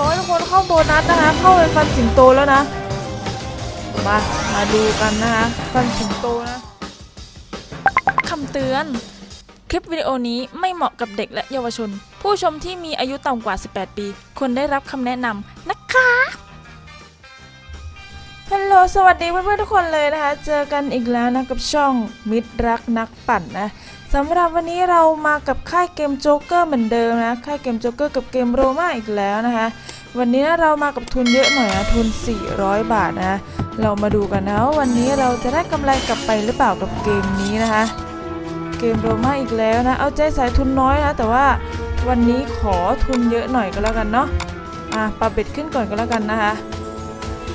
ร้อยทุกคนเข้าโบนัสนะคะ เข้าไปฟันสิงโตแล้วนะมามาดูกันนะคะฟันสิงโตนะคำเตือน คลิปวิดีโอนี้ไม่เหมาะกับเด็กและเยาวชน ผู้ชมที่มีอายุต่ำกว่า 18 ปี ควรได้รับคำแนะนำนะคะฮัลโหลสวัสดีเพื่อนๆทุกคนเลยนะคะ เจอกันอีกแล้วนะกับช่องมิตรรักนักปั่นนะ สำหรับวันนี้เรามากับค่ายเกมโจ๊กเกอร์เหมือนเดิมนะ ค่ายเกมโจ๊กเกอร์กับเกมโรมาอีกแล้วนะคะ วันนี้เรามากับทุนเยอะหน่อยนะ ทุน 400 บาทนะ เรามาดูกันนะว่าวันนี้เราจะได้กำไรกลับไปหรือเปล่ากับเกมนี้นะคะ เกมโรมาอีกแล้วนะ เอาใจสายทุนน้อยนะ แต่ว่าวันนี้ขอทุนเยอะหน่อยก็แล้วกันเนาะ อะปรับเบ็ดขึ้นก่อนก็แล้วกันนะคะ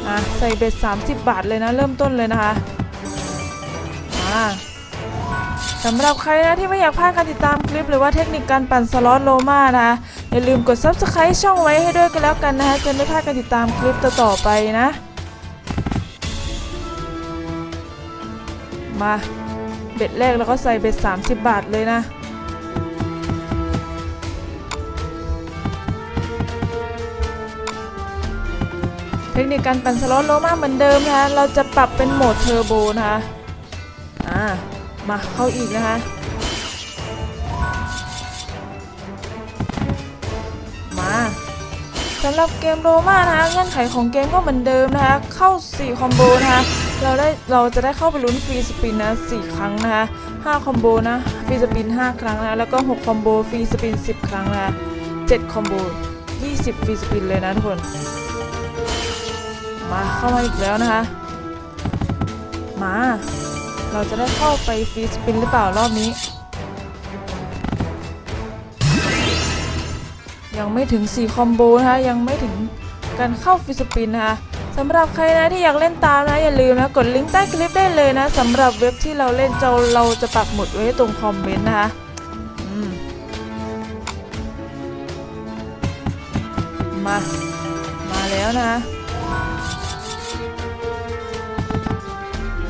อะใส่เบ็ด 30 บาทเลยนะ เริ่มต้นเลยนะคะ อ่า สำหรับใครนะที่ไม่อยากพลาดการติดตามคลิปหรือว่าเทคนิคการปั่นสล็อตโลมานะอย่าลืมกด subscribe ช่องไว้ให้ด้วยกันแล้วกันนะคะจะไม่พลาดการติดตามคลิปต่อๆไปนะ มาเบ็ดแรกแล้วก็ใส่เบ็ด 30 บาทเลยนะเทคนิคการปั่นสล็อตโลมาเหมือนเดิมนะคะ เราจะปรับเป็นโหมดเทอร์โบนะคะ อ่า มาเข้าอีกนะคะ มาสำหรับเกมโรมานะคะเงื่อนไขของเกมก็เหมือนเดิมนะคะ เข้า 4 คอมโบนะคะ เราได้เราจะได้เข้าไปลุ้นฟรีสปินนะ 4 ครั้งนะคะ 5 คอมโบนะฟรีสปิน 5 ครั้งนะ แล้วก็ 6 คอมโบฟรีสปิน 10 ครั้งนะ7คอมโบ 20 ฟรีสปินเลยนะทุกคน มาเข้ามาอีกแล้วนะคะ มา เราจะได้เข้าไปฟรีสปินหรือเปล่ารอบนี้ ยังไม่ถึง 4 คอมโบนะคะยังไม่ถึงการเข้าฟรีสปินนะคะสำหรับใครนะที่อยากเล่นตามนะอย่าลืมนะกดลิงก์ใต้คลิปได้เลยนะสำหรับเว็บที่เราเล่นเราเราจะปักหมุดไว้ตรงคอมเมนต์นะคะมมามาแล้วนะ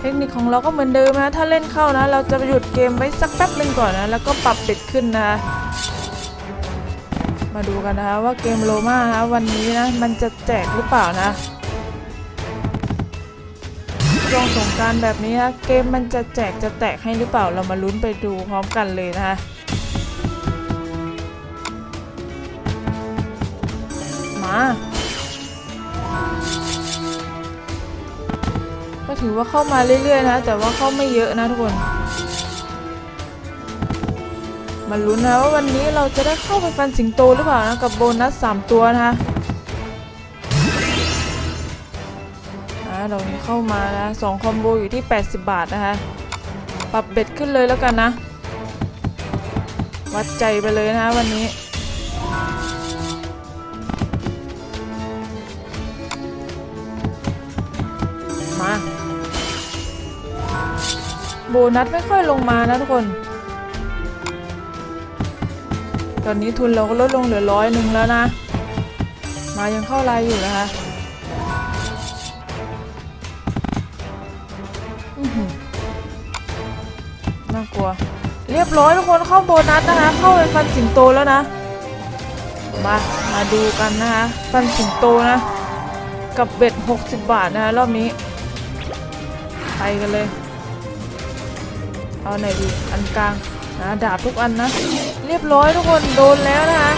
เทคนิคของเราก็เหมือนเดิมนะ ถ้าเล่นเข้านะ เราจะหยุดเกมไว้สักแป๊บหนึ่งก่อนนะ แล้วก็ปรับเบ็ดขึ้นนะ มาดูกันนะคะว่าเกมโลมานะวันนี้นะ มันจะแจกหรือเปล่านะช่วงสงการแบบนี้นะ เกมมันจะแจกจะแตกให้หรือเปล่า เรามาลุ้นไปดูพร้อมกันเลยนะคะมา ถือว่าเข้ามาเรื่อยๆนะ แต่ว่าเข้าไม่เยอะนะทุกคนมาลุ้นนะว่าวันนี้เราจะได้เข้าไปฟันสิงโตหรือเปล่านะกับโบนัส 3 ตัวนะคะอ่าเราเข้ามานะสองคอมโบอยู่ที่ 80 บาทนะคะ ปรับเบ็ดขึ้นเลยแล้วกันนะ วัดใจไปเลยนะวันนี้ โบนัสไม่ค่อยลงมานะทุกคน ตอนนี้ทุนเราก็ลดลงเหลือร้อยหนึ่งแล้วนะ มายังเข้าไลน์อยู่นะคะน่ากลัว เรียบร้อยทุกคนเข้าโบนัสนะคะ เข้าไปฟันสิงโตแล้วนะ มา มาดูกันนะคะ ฟันสิงโตนะ กับเบ็ด 60 บาทนะคะรอบนี้ ไปกันเลย เอาไหนดีอันกลางนะดาบทุกอันนะ เรียบร้อยทุกคนโดนแล้วนะคะ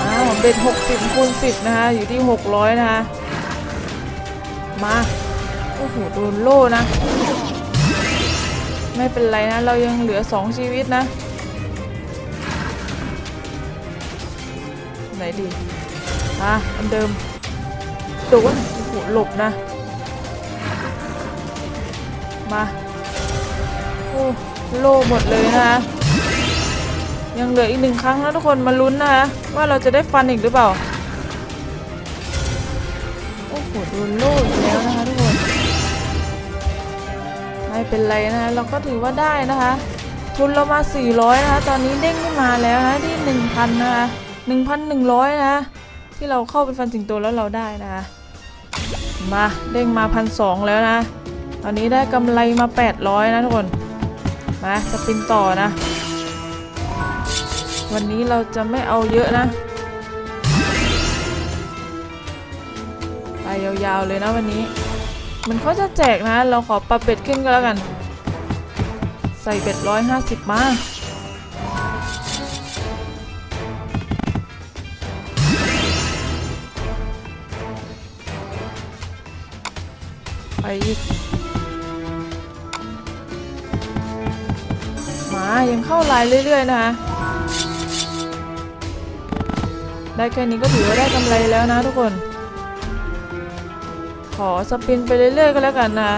อ้าวเบ็ด60คูณ10นะคะอยู่ที่ 600 นะคะมาโอ้โหโดนโล่นะ ไม่เป็นไรนะ เรายังเหลือ 2 ชีวิตนะ ไหนดีอะอันเดิมโดนโอ้โหหลบนะ มา โล่หมดเลยนะคะยังเหลืออีกหนึ่งครั้งนะทุกคนมาลุ้นนะคะว่าเราจะได้ฟันอีกหรือเปล่า โอ้โหโดนโล่อีกแล้วนะคะทุกคน ไม่เป็นไรนะคะเราก็ถือว่าได้นะคะ ทุนเรามา 400 นะคะ ตอนนี้เด้งขึ้นมาแล้วนะที่ 1,000 นะคะ1,100 นะคะที่เราเข้าไปฟันสิงโตแล้วเราได้นะคะมาเด้งมาพันสแล้วนะ ตอนนี้ได้กำไรมา 800 นะทุกคน มาสปินต่อนะ วันนี้เราจะไม่เอาเยอะนะ ไปยาวๆเลยนะวันนี้ มันเขาจะแจกนะ เราขอปรับเบ็ดขึ้นก็แล้วกัน ใส่เบ็ดร้อยห้าสิบมาไปอีก ยังเข้าลน์เรื่อย ๆ นะคะได้แค่นี้ก็ถือว่าได้กำไรแล้วนะทุกคน ขอสปินไปเรื่อยๆก็แล้วกันนะ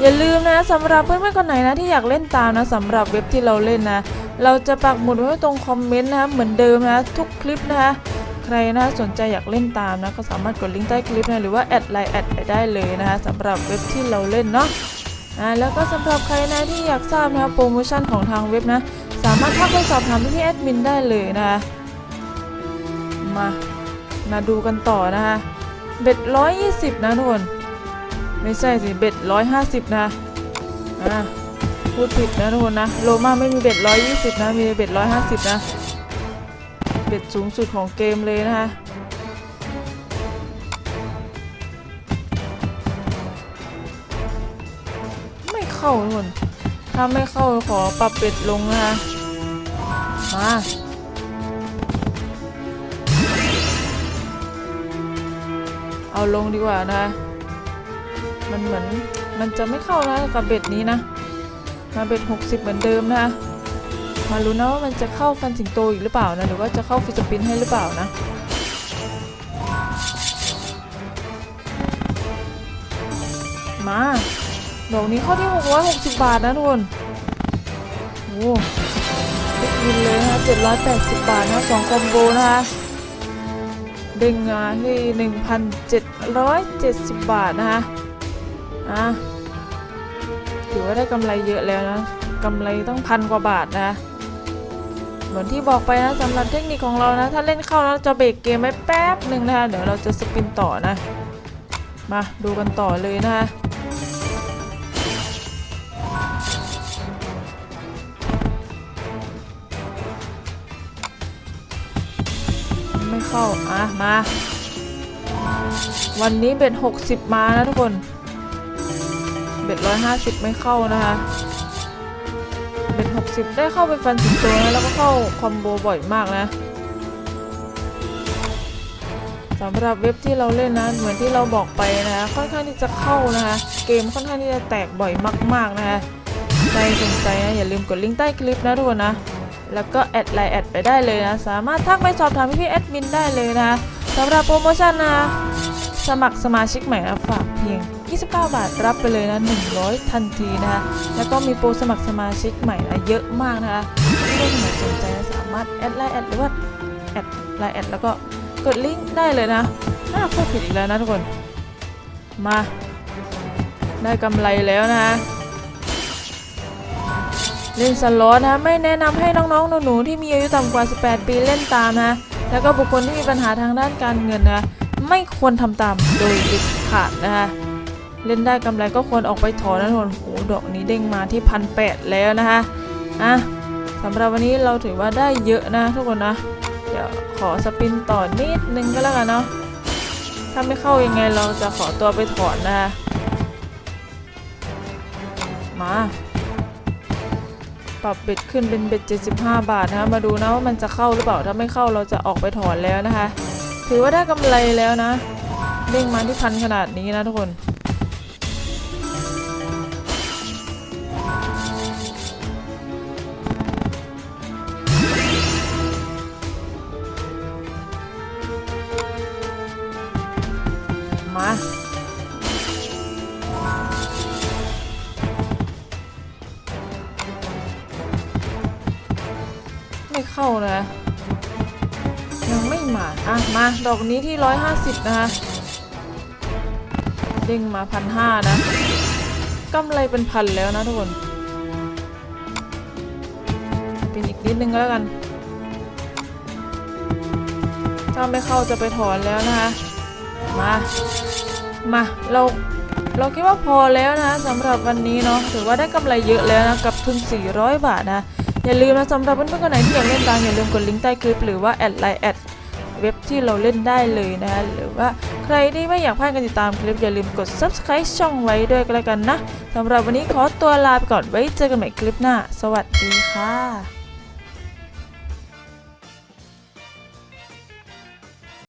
อย่าลืมนะสำหรับเพื่อนๆคนไหนนะที่อยากเล่นตามนะสำหรับเว็บที่เราเล่นนะ เราจะปักหมุดไว้ตรงคอมเมนต์นะคะเหมือนเดิมนะทุกคลิปนะคะใครนะสนใจอยากเล่นตามนะก็สามารถกดลิงก์ใต้คลิปนะหรือว่าแอดไลน์แอดไปได้เลยนะคะสำหรับเว็บที่เราเล่นเนาะ อ่าแล้วก็สำหรับใครนะที่อยากทราบนะคะโปรโมชั่นของทางเว็บนะ สามารถทักไปสอบถามพี่แอดมินได้เลยนะคะมามาดูกันต่อนะคะเบ็ดร้อยยี่สิบนะทุกคนไม่ใช่สิเบ็ดร้อยห้าสิบนะอ่าพูดผิดนะทุกคนนะโลมาไม่มีเบ็ดร้อยยี่สิบนะมีเบ็ดร้อยห้าสิบนะเบ็ดสูงสุดของเกมเลยนะคะ เข้าทุกคนถ้าไม่เข้าขอปรับเบ็ดลงนะคะมาเอาลงดีกว่านะ มันเหมือนมันจะไม่เข้านะกับเบ็ดนี้นะมาเบ็ด 60 เหมือนเดิมนะคะมารู้นะว่ามันจะเข้าฟันสิงโตอีกหรือเปล่านะหรือว่าจะเข้าฟิสปินให้หรือเปล่านะมา ดอกนี้เข้าที่ 660 บาทนะทุกคนโอ้ได้ยินเลยนะ780 บาทนะสองคอมโบนะคะดึงมาที่ 1,770 บาทนะคะอะถือว่าได้กำไรเยอะแล้วนะกำไรตั้งพันกว่าบาทนะเหมือนที่บอกไปนะสำหรับเทคนิคของเรานะ ถ้าเล่นเข้าแล้วจะเบรกเกมไว้แป๊บหนึ่งนะคะเดี๋ยวเราจะสปินต่อนะ มาดูกันต่อเลยนะคะ เข้า อะ มา วันนี้เบ็ด60 มานะทุกคน เบ็ด150 ไม่เข้านะคะเบ็ด60 ได้เข้าไปฟันสิงโตนะแล้วก็เข้าคอมโบบ่อยมากนะสำหรับเว็บที่เราเล่นนะเหมือนที่เราบอกไปนะคะค่อนข้างที่จะเข้านะคะเกมค่อนข้างที่จะแตกบ่อยมาก ๆนะคะใครสนใจนะอย่าลืมกดลิงก์ใต้คลิปนะทุกคนนะ แล้วก็แอดไลน์แอดไปได้เลยนะ สามารถทักไปสอบถามพี่ๆแอดมินได้เลยนะสำหรับโปรโมชั่นนะ สมัครสมาชิกใหม่นะฝากเพียง 29 บาทรับไปเลยนะ 100 ทันทีนะคะแล้วก็มีโปรสมัครสมาชิกใหม่นะเยอะมากนะคะที่ได้สนใจนะสามารถแอดไลน์แอดหรือว่าแอดไลน์แอดแล้วก็กดลิงก์ได้เลยนะถ้าพูดผิดอีกแล้วนะทุกคน มา ได้กำไรแล้วนะ เล่นสล็อตนะไม่แนะนำให้น้องๆหนูๆที่มีอายุต่ำกว่า 18 ปีเล่นตามนะแล้วก็บุคคลที่มีปัญหาทางด้านการเงินนะไม่ควรทำตามโดยเด็ดขาดนะคะเล่นได้กำไรก็ควรออกไปถอนนะทุกคนโอ้โหดอกนี้เด้งมาที่พันแปดแล้วนะคะอะสำหรับวันนี้เราถือว่าได้เยอะนะทุกคนนะเดี๋ยวขอสปินต่อนิดนึงก็แล้วกันเนาะถ้าไม่เข้ายังไงเราจะขอตัวไปถอนนะคะมา ปรับเบ็ดขึ้นเป็นเบ็ด 75 บาทนะคะมาดูนะว่ามันจะเข้าหรือเปล่าถ้าไม่เข้าเราจะออกไปถอนแล้วนะคะ ถือว่าได้กำไรแล้วนะเด้งมาที่พันขนาดนี้นะทุกคนมา เข้านะยังไม่มาอะมาดอกนี้ที่150นะคะเด้งมาพันห้านะกำไรเป็นพันแล้วนะทุกคนเป็นอีกนิดนึงก็แล้วกัน ถ้าไม่เข้าจะไปถอนแล้วนะคะมามาเราเราคิดว่าพอแล้วนะสำหรับวันนี้เนาะถือว่าได้กำไรเยอะแล้วนะกับทุน 400 บาทนะ อย่าลืมนะสำหรับเพื่อนๆคนไหนที่อยากเล่นตามอย่าลืมกดลิงก์ใต้คลิปหรือว่าแอดไลน์แอดเว็บที่เราเล่นได้เลยนะฮะหรือว่าใครที่ไม่อยากพลาดการติดตามคลิปอย่าลืมกด subscribe ช่องไว้ด้วยก็แล้วกันนะสำหรับวันนี้ขอตัวลาไปก่อนไว้เจอกันใหม่คลิปหน้า สวัสดีค่ะ